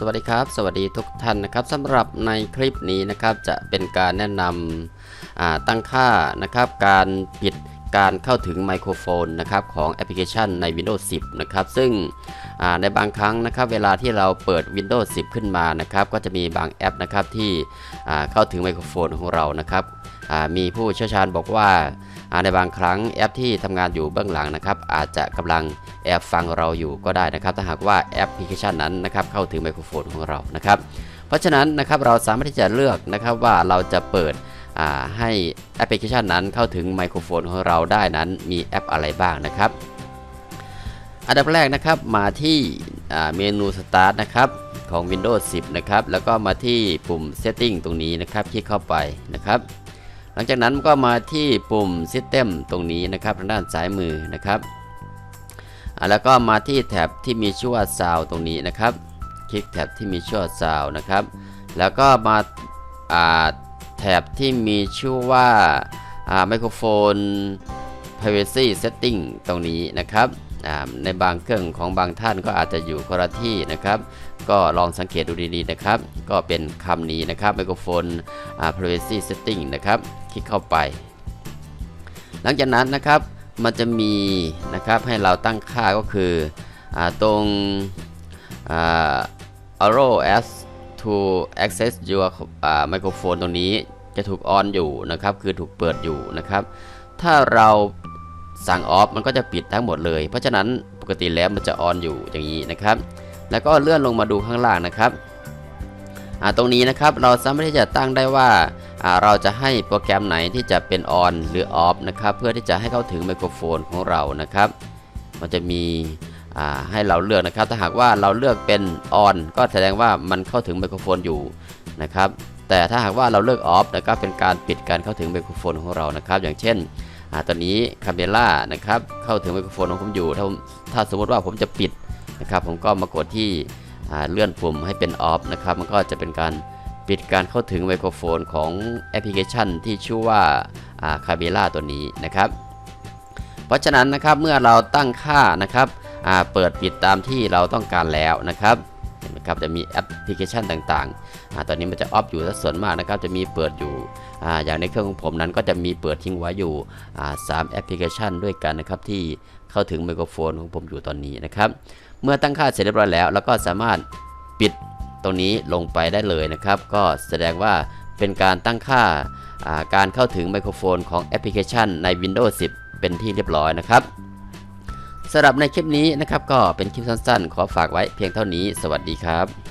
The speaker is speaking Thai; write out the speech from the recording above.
สวัสดีครับ สวัสดีทุกท่านนะครับสำหรับในคลิปนี้นะครับจะเป็นการแนะนำตั้งค่านะครับการปิดการเข้าถึงไมโครโฟนนะครับของแอปพลิเคชันใน Windows 10 นะครับ ซึ่งในบางครั้งนะครับเวลาที่เราเปิด Windows 10 ขึ้นมานะครับก็จะมีบางแอปนะครับที่เข้าถึงไมโครโฟนของเรานะครับมีผู้เชี่ยวชาญบอกว่า ในบางครั้งแอปที่ทำงานอยู่เบื้องหลังนะครับอาจจะกำลังแอบฟังเราอยู่ก็ได้นะครับ ถ้าหากว่าแอปพลิเคชันนั้นนะครับเข้าถึงไมโครโฟนของเรานะครับ เพราะฉะนั้นนะครับเราสามารถที่จะเลือกนะครับว่าเราจะเปิดให้แอปพลิเคชันนั้นเข้าถึงไมโครโฟนของเราได้นั้นมีแอปอะไรบ้างนะครับอันดับแรกนะครับมาที่เมนู Start นะครับของ Windows 10 นะครับ แล้วก็มาที่ปุ่ม Setting ตรงนี้นะครับคลิกเข้าไปนะครับ ลังจากนั้นก็มาที่ปุ่ม System ตรงนี้นะครับทางด้านซ้ายมือนะครับแล้วก็มาที่แท็บที่มีชื่อว่า Sound ตรงนี้นะครับ คลิกแท็บที่มีชื่อว่า Sound นะครับ แล้วก็มาแท็บที่มีชื่อว่าไมโครโฟน privacy setting ตรงนี้นะครับ ในบางเครื่องของบางท่านก็อาจจะอยู่คนละที่นะครับ ก็ลองสังเกตดูดีๆนะครับ ก็เป็นคำนี้นะครับไมโครโฟน privacy setting นะครับ คลิกเข้าไป หลังจากนั้นนะครับมันจะมีนะครับให้เราตั้งค่าก็คืออตรง allow as to access your microphone ตรงนี้จะถูกออนอยู่นะครับ คือถูกเปิดอยู่นะครับ ถ้าเรา สั่งออฟมันก็จะปิดทั้งหมดเลย เพราะฉะนั้นปกติแล้วมันจะออนอยู่อย่างนี้นะครับ แล้วก็เลื่อนลงมาดูข้างล่างนะครับตรงนี้นะครับเราสามารถที่จะตั้งได้ว่าเราจะให้โปรแกรมไหนที่จะเป็นออนหรือออฟนะครับเพื่อที่จะให้เข้าถึงไมโครโฟนของเรานะครับ มันจะมีให้เราเลือกนะครับ ถ้าหากว่าเราเลือกเป็นออนก็แสดงว่ามันเข้าถึงไมโครโฟนอยู่นะครับ แต่ถ้าหากว่าเราเลือกออฟนะครับเป็นการปิดการเข้าถึงไมโครโฟนของเรานะครับ อย่างเช่น ตอนนี้คาเมล่านะครับเข้าถึงไมโครโฟนของผมอยู่ ถ้าถ้าสมมติว่าผมจะปิดนะครับ ผมก็มากดที่เลื่อนปุ่มให้เป็นออฟนะครับ มันก็จะเป็นการปิดการเข้าถึงไมโครโฟนของแอปพลิเคชันที่ชื่อว่าคาเมล่าตัวนี้นะครับ เพราะฉะนั้นนะครับเมื่อเราตั้งค่านะครับเปิดปิดตามที่เราต้องการแล้วนะครับ เห็นไหมครับจะมีแอปพลิเคชันต่างๆอตอนนี้มันจะออฟอยู่ส่วนมากนะครับจะมีเปิดอยู่ออย่างในเครื่องของผมนั้นก็จะมีเปิดทิ้งไว้อยู่อ่าสามแอปพลิเคชันด้วยกันนะครับที่เข้าถึงไมโครโฟนของผมอยู่ตอนนี้นะครับเมื่อตั้งค่าเสร็จเรียบร้อยแล้วเราก็สามารถปิดตรงนี้ลงไปได้เลยนะครับ ก็แสดงว่าเป็นการตั้งค่าอ่าการเข้าถึงไมโครโฟนของแอปพลิเคชันใน Windows 10 เป็นที่เรียบร้อยนะครับ สำหรับในคลิปนี้นะครับก็เป็นคลิปสั้นๆ ขอฝากไว้เพียงเท่านี้ สวัสดีครับ